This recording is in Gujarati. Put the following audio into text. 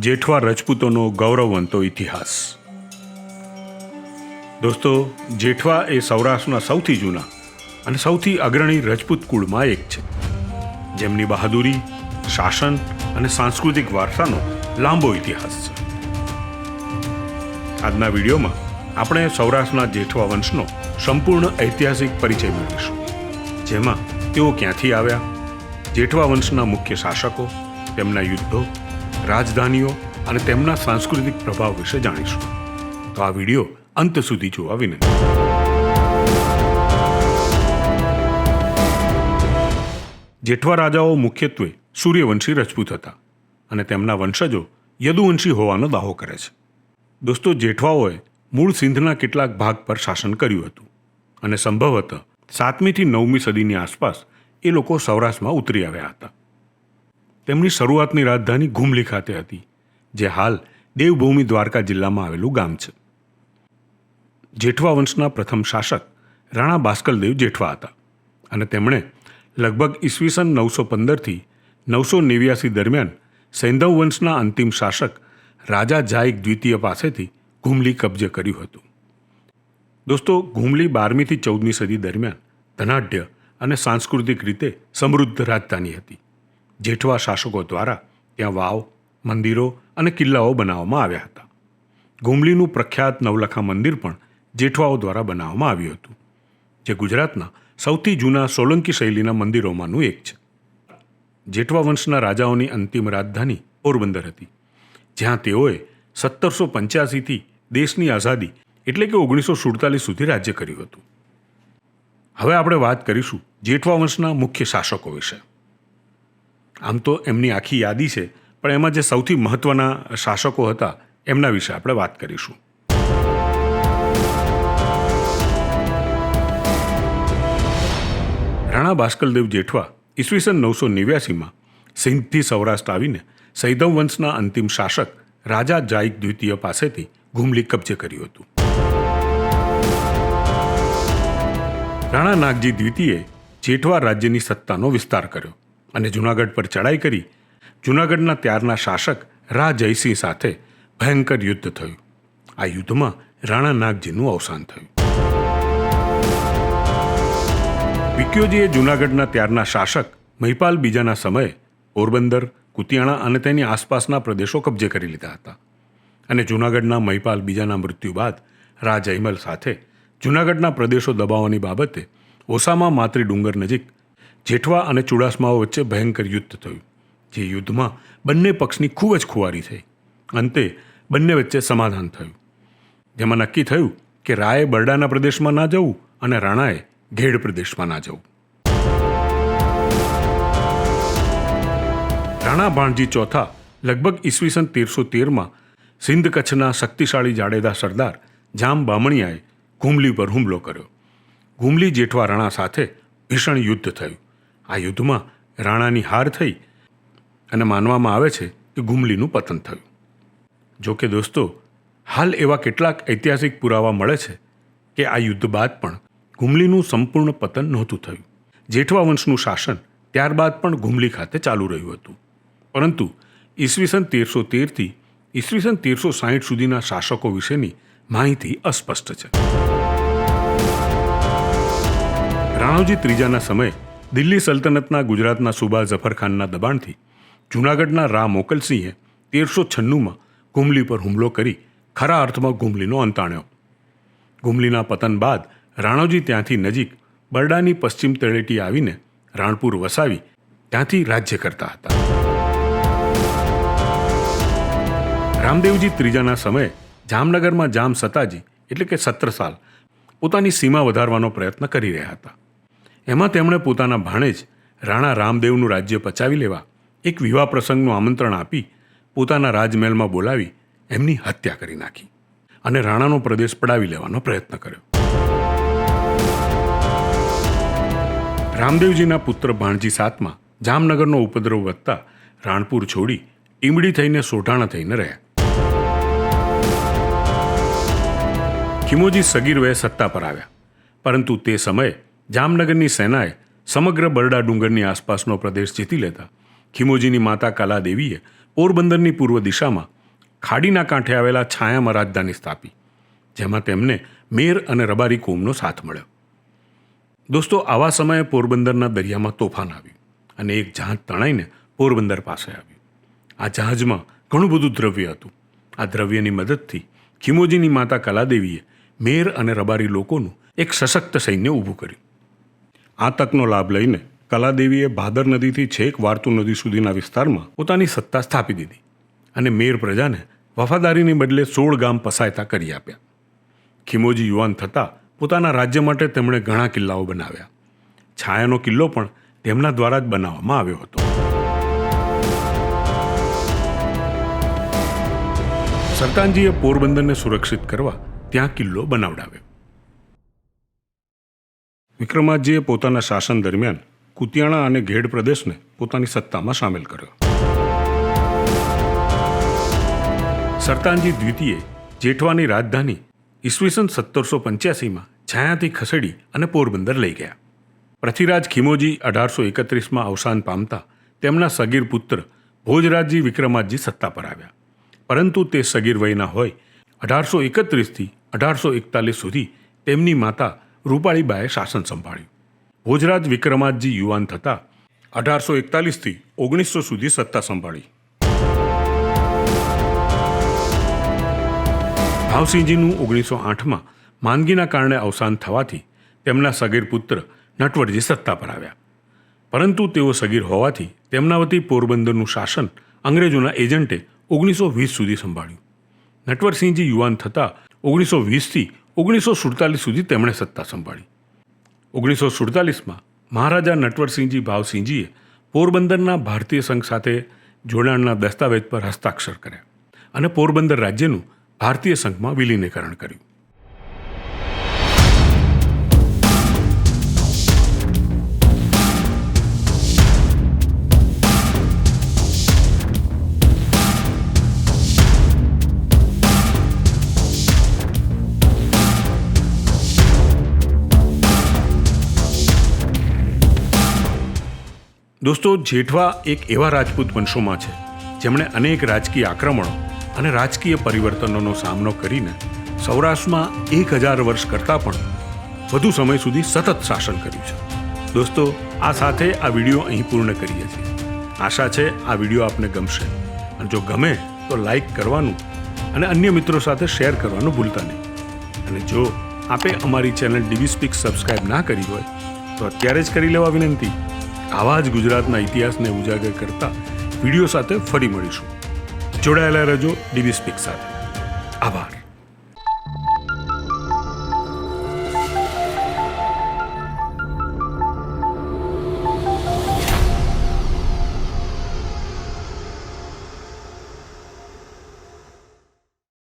જેઠવા રજપૂતોનો ગૌરવવંતો ઇતિહાસ. દોસ્તો, જેઠવા એ સૌરાષ્ટ્રના સૌથી જૂના અને સૌથી અગ્રણી રજપૂત કુળમાં એક છે. જેમની બહાદુરી, શાસન અને સાંસ્કૃતિક વારસાનો લાંબો ઇતિહાસ છે. આજના વિડીયોમાં આપણે સૌરાષ્ટ્રના જેઠવા વંશનો સંપૂર્ણ ઐતિહાસિક પરિચય મેળવીશું. જેમાં તેઓ ક્યાંથી આવ્યા? જેઠવા વંશના મુખ્ય શાસકો, તેમના યુદ્ધો રાજધાનીઓ અને તેમના સાંસ્કૃતિક પ્રભાવ વિશે જાણીશું. તો આ વીડિયો અંત સુધી જોવા વિનંતી. જેઠવા રાજાઓ મુખ્યત્વે સૂર્યવંશી રજપૂત હતા અને તેમના વંશજો યદુવંશી હોવાનો દાવો કરે છે. દોસ્તો, જેઠવાઓએ મૂળ સિંધના કેટલાક ભાગ પર શાસન કર્યું હતું અને સંભવતઃ સાતમીથી નવમી સદીની આસપાસ એ લોકો સૌરાષ્ટ્રમાં ઉતરી આવ્યા હતા. તેમની શરૂઆતની રાજધાની ઘુમલી ખાતે હતી, જે હાલ દેવભૂમિ દ્વારકા જિલ્લામાં આવેલું ગામ છે. જેઠવા વંશના પ્રથમ શાસક રાણા ભાસ્કલદેવ જેઠવા હતા અને તેમણે લગભગ ઈસવીસન નવસો પંદરથી નવસો નેવ્યાસી દરમિયાન સૈંધવ વંશના અંતિમ શાસક રાજા જાયક દ્વિતીય પાસેથી ઘુમલી કબજે કર્યું હતું. દોસ્તો ઘુમલી બારમીથી ચૌદમી સદી દરમિયાન ધનાઢ્ય અને સાંસ્કૃતિક રીતે સમૃદ્ધ રાજધાની હતી. જેઠવા શાસકો દ્વારા ત્યાં વાવ, મંદિરો અને કિલ્લાઓ બનાવવામાં આવ્યા હતા. ઘુમલીનું પ્રખ્યાત નવલખા મંદિર પણ જેઠવાઓ દ્વારા બનાવવામાં આવ્યું હતું, જે ગુજરાતના સૌથી જૂના સોલંકી શૈલીના મંદિરોમાંનું એક છે. જેઠવા વંશના રાજાઓની અંતિમ રાજધાની પોરબંદર હતી, જ્યાં તેઓએ સત્તરસો પંચ્યાસીથી દેશની આઝાદી એટલે કે ઓગણીસો સુડતાલીસ સુધી રાજ્ય કર્યું હતું. હવે આપણે વાત કરીશું જેઠવા વંશના મુખ્ય શાસકો વિશે. આમ તો એમની આખી યાદી છે, પણ એમાં જે સૌથી મહત્વના શાસકો હતા, એમના વિશે આપણે વાત કરીશું. રાણા ભાસ્કરદેવ જેઠવા ઈસવીસન નવસો નેવ્યાસીમાં સિંધથી સૌરાષ્ટ્ર આવીને સૈદવ વંશના અંતિમ શાસક રાજા જાયક દ્વિતીય પાસેથી ઘુમલી કબજે કર્યું હતું. રાણા નાગજી દ્વિતીયે જેઠવા રાજ્યની સત્તાનો વિસ્તાર કર્યો. અને જૂનાગઢ પર ચડાઈ કરી જૂનાગઢના ત્યારના શાસક રા જયસિંહ સાથે ભયંકર યુદ્ધ થયું. આ યુદ્ધમાં રાણા નાગજીનું અવસાન થયું. વિક્યોજીએ જૂનાગઢના ત્યારના શાસક મહિપાલ બીજાના સમયે પોરબંદર, કુતિયાણા અને તેની આસપાસના પ્રદેશો કબજે કરી લીધા હતા અને જૂનાગઢના મહિપાલ બીજાના મૃત્યુ બાદ રા જયમલ સાથે જૂનાગઢના પ્રદેશો દબાવવાની બાબતે ઓસામા માતરી ડુંગર નજીક જેઠવા અને ચુડાસમાઓ વચ્ચે ભયંકર યુદ્ધ થયું, જે યુદ્ધમાં બંને પક્ષની ખૂબ જ ખુવારી થઈ. અંતે બંને વચ્ચે સમાધાન થયું. જેમાં નક્કી થયું કે રાયે બરડાના પ્રદેશમાં ના જવું અને રાણાએ ઘેડ પ્રદેશમાં ના જવું. રાણા ભાણજી ચોથા લગભગ ઈસવીસન તેરસો તેરમાં સિંધ કચ્છના શક્તિશાળી જાડેદા સરદાર જામ બામણિયાએ ઘુમલી પર હુમલો કર્યો. ઘુમલી જેઠવા રાણા સાથે ભીષણ યુદ્ધ થયું. આ યુદ્ધમાં રાણાની હાર થઈ અને માનવામાં આવે છે કે ગુમલીનું પતન થયું. જો કે દોસ્તો, હાલ એવા કેટલાક ઐતિહાસિક પુરાવા મળે છે કે આ યુદ્ધ બાદ પણ ગુમલીનું સંપૂર્ણ પતન નહોતું થયું. જેઠવા વંશનું શાસન ત્યારબાદ પણ ગુમલી ખાતે ચાલુ રહ્યું હતું. પરંતુ ઈસવીસન તેરસો તેરથી ઈસવીસન તેરસો સાહીઠ સુધીના શાસકો વિશેની માહિતી અસ્પષ્ટ છે. રાણોજી ત્રીજાના સમયે દિલ્હી સલ્તનતના ગુજરાતના સુબા ઝફરખાનના દબાણથી જૂનાગઢના રા મોકલસિંહે તેરસો છન્નુંમાં ગુમલી પર હુમલો કરી ખરા અર્થમાં ગુમલીનો અંત આણ્યો ગુમલીના પતન બાદ રાણોજી ત્યાંથી નજીક બરડાની પશ્ચિમ તળેટી આવીને રાણપુર વસાવી ત્યાંથી રાજ્ય કરતા હતા. રામદેવજી ત્રીજાના સમયે જામનગરમાં જામ સતાજી એટલે કે સત્રસાલ પોતાની સીમા વધારવાનો પ્રયત્ન કરી રહ્યા હતા. એમાં તેમણે પોતાના ભાણેજ રાણા રામદેવનું રાજ્ય પચાવી લેવા એક વિવાહ પ્રસંગનું આમંત્રણ આપી પોતાના રાજમહેલમાં બોલાવી એમની હત્યા કરી નાખી અને રાણાનો પ્રદેશ પડાવી લેવાનો પ્રયત્ન કર્યો. રામદેવજીના પુત્ર ભાણજી સાતમાં જામનગરનો ઉપદ્રવ વધતા રાણપુર છોડી ઈમડી થઈને સોઢાણા થઈને રહ્યા. ખિમોજી સગીર વયે સત્તા પર આવ્યા, પરંતુ તે સમયે જામનગરની સેનાએ સમગ્ર બરડા ડુંગરની આસપાસનો પ્રદેશ જીતી લેતા ખિમોજીની માતા કાલાદેવીએ પોરબંદરની પૂર્વ દિશામાં ખાડીના કાંઠે આવેલા છાયામાં રાજધાની સ્થાપી, જેમાં તેમને મેર અને રબારી કોમનો સાથ મળ્યો. દોસ્તો, આવા સમયે પોરબંદરના દરિયામાં તોફાન આવ્યું અને એક જહાજ તણાઈને પોરબંદર પાસે આવ્યું. આ જહાજમાં ઘણું બધું દ્રવ્ય હતું. આ દ્રવ્યની મદદથી ખીમોજીની માતા કલાદેવીએ મેર અને રબારી લોકોનું એક સશક્ત સૈન્ય ઊભું કર્યું. આ તકનો લાભ લઈને કલાદેવીએ ભાદર નદીથી છેક વાર્તુ નદી સુધીના વિસ્તારમાં પોતાની સત્તા સ્થાપી દીધી અને મેર પ્રજાને વફાદારીની બદલે સોળ ગામ પસાયતા કરી આપ્યા. ખીમોજી યુવાન થતાં પોતાના રાજ્ય માટે તેમણે ઘણા કિલ્લાઓ બનાવ્યા. છાયાનો કિલ્લો પણ તેમના દ્વારા જ બનાવવામાં આવ્યો હતો. સરતાનજીએ પોરબંદરને સુરક્ષિત કરવા ત્યાં કિલ્લો બનાવડાવ્યો. વિક્રમાદજીએ પોતાના શાસન દરમિયાન કુતિયાણા અને ઘેડ પ્રદેશને પોતાની સત્તામાં સામેલ કર્યો. સરતાનજી દ્વિતીય જેઠવાની રાજધાની ઈસવીસન સત્તરસો પંચ્યાસીમાં છાયાથી ખસેડી અને પોરબંદર લઈ ગયા. પૃથ્વીરાજ ખીમોજી અઢારસો એકત્રીસમાં અવસાન પામતા તેમના સગીર પુત્ર ભોજરાજજી વિક્રમાજી સત્તા પર આવ્યા. પરંતુ તે સગીર વયના હોય અઢારસો એકત્રીસથી અઢારસો એકતાલીસ સુધી તેમની માતા રૂપાળીબાએ શાસન સંભાળ્યું. ભોજરાજ વિક્રમાદજી યુવાન થતા અઢારસો એકતાલીસથી ઓગણીસો સુધી સત્તા સંભાળી. ભાવસિંહજીનું ઓગણીસો આઠમાં માંદગીના કારણે અવસાન થવાથી તેમના સગીર પુત્ર નટવરજી સત્તા પર આવ્યા. પરંતુ તેઓ સગીર હોવાથી તેમના વતી પોરબંદરનું શાસન અંગ્રેજોના એજન્ટે ઓગણીસો વીસ સુધી સંભાળ્યું. નટવરસિંહજી યુવાન થતાં ઓગણીસો વીસથી ઓગણીસો સુડતાલીસ સુધી તેમણે સત્તા સંભાળી. ઓગણીસો સુડતાલીસમાં મહારાજા નટવરસિંહજી ભાવસિંહજીએ પોરબંદરના ભારતીય સંઘ સાથે જોડાણના દસ્તાવેજ પર હસ્તાક્ષર કર્યા અને પોરબંદર રાજ્યનું ભારતીય સંઘમાં વિલીનીકરણ કર્યું. દોસ્તો, જેઠવા એક એવા રાજપૂત વંશોમાં છે, જેમણે અનેક રાજકીય આક્રમણો અને રાજકીય પરિવર્તનોનો સામનો કરીને સૌરાષ્ટ્રમાં એક હજાર વર્ષ કરતાં પણ વધુ સમય સુધી સતત શાસન કર્યું છે. દોસ્તો, આ સાથે આ વીડિયો અહીં પૂર્ણ કરીએ છીએ. આશા છે આ વીડિયો આપને ગમશે. અને જો ગમે તો લાઈક કરવાનું અને અન્ય મિત્રો સાથે શેર કરવાનું ભૂલતા નહીં. અને જો આપે અમારી ચેનલ ડીવી સ્પીક સબસ્ક્રાઈબ ના કરી હોય, તો અત્યારે જ કરી લેવા વિનંતી. આવા જ ગુજરાતના ઇતિહાસને ઉજાગર કરતા વીડિયો સાથે ફરી મળીશું. જોડાયેલા રહેજો ડીવી સ્પીક સાથે. આભાર.